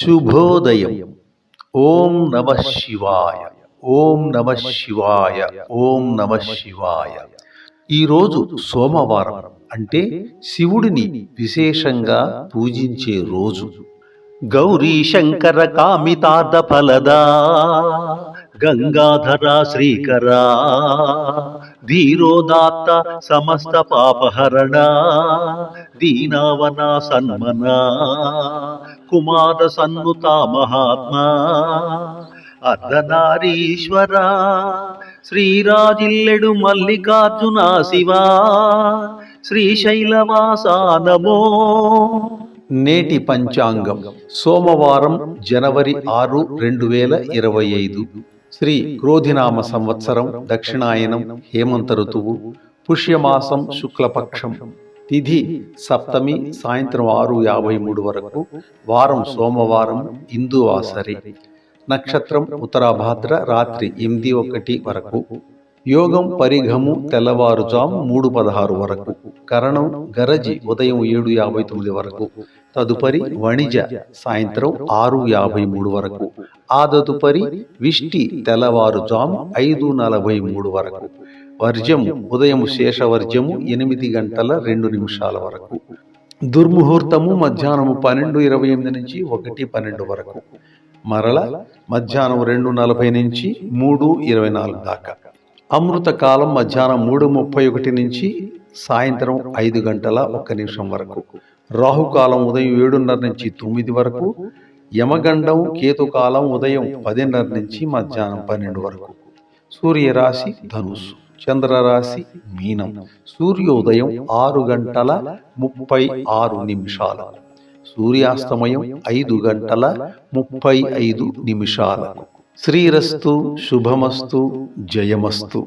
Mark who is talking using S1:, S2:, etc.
S1: శుభోదయం. ఓం నమ శివాయ. ఓం నమ శివాయ. ఓం నమ శివాయ. ఈరోజు సోమవారం అంటే శివుడిని విశేషంగా పూజించే రోజు. గౌరీ శంకర కామితార్థ ఫలదా గంగాధర శ్రీకరా ధీరోదాత్త సమస్త పాపహరణ దీనావన సన్మనా కుమార సన్నుత మహాత్మా. అర్ధనారీశ్వర శ్రీరాజిల్లెడు మల్లికార్జున శివా. శ్రీశైలవాసా నమో నేటి పంచాంగం సోమవారం జనవరి ఆరు రెండు వేల ఇరవై ఐదు. శ్రీ క్రోధినామ సంవత్సరం దక్షిణాయనం హేమంత ఋతువు పుష్యమాసం శుక్లపక్షం. తిథి సప్తమి సాయంత్రం ఆరు యాభై మూడు వరకు వారం సోమవారం ఇందు ఆసరి. నక్షత్రం ఉత్తరాభాద్ర రాత్రి ఎనిమిది ఒకటి వరకు. యోగం పరిఘము తెల్లవారుజాము మూడు పదహారు వరకు. కరణం గరజి ఉదయం ఏడు యాభై తొమ్మిది వరకు తదుపరి వణిజ సాయంత్రం ఆరు యాభై మూడు వరకు ఆ తదుపరి విష్టి తెల్లవారుజాము ఐదు నలభై మూడు వరకు వర్జము ఉదయం శేషవర్జము ఎనిమిది గంటల రెండు నిమిషాల వరకు దుర్ముహూర్తము మధ్యాహ్నము పన్నెండు ఇరవై ఎనిమిది నుంచి ఒకటి పన్నెండు వరకు మరల మధ్యాహ్నం రెండు నలభై నుంచి మూడు ఇరవై నాలుగు దాకా అమృత కాలం మధ్యాహ్నం మూడు ముప్పై ఒకటి నుంచి సాయంత్రం ఐదు గంటల ఒక్క నిమిషం వరకు. రాహుకాలం ఉదయం ఏడున్నర నుంచి తొమ్మిది వరకు. యమగండం కేతుకాలం ఉదయం పదిన్నర నుంచి మధ్యాహ్నం పన్నెండు వరకు. సూర్యరాశి ధనుస్సు. చంద్రరాశి మీనం. సూర్యోదయం ఆరు గంటల ముప్పై ఆరు నిమిషాల సూర్యాస్తమయం ఐదు గంటల ముప్పై ఐదు నిమిషాలకు. శ్రీరస్తు శుభమస్తు జయమస్తు.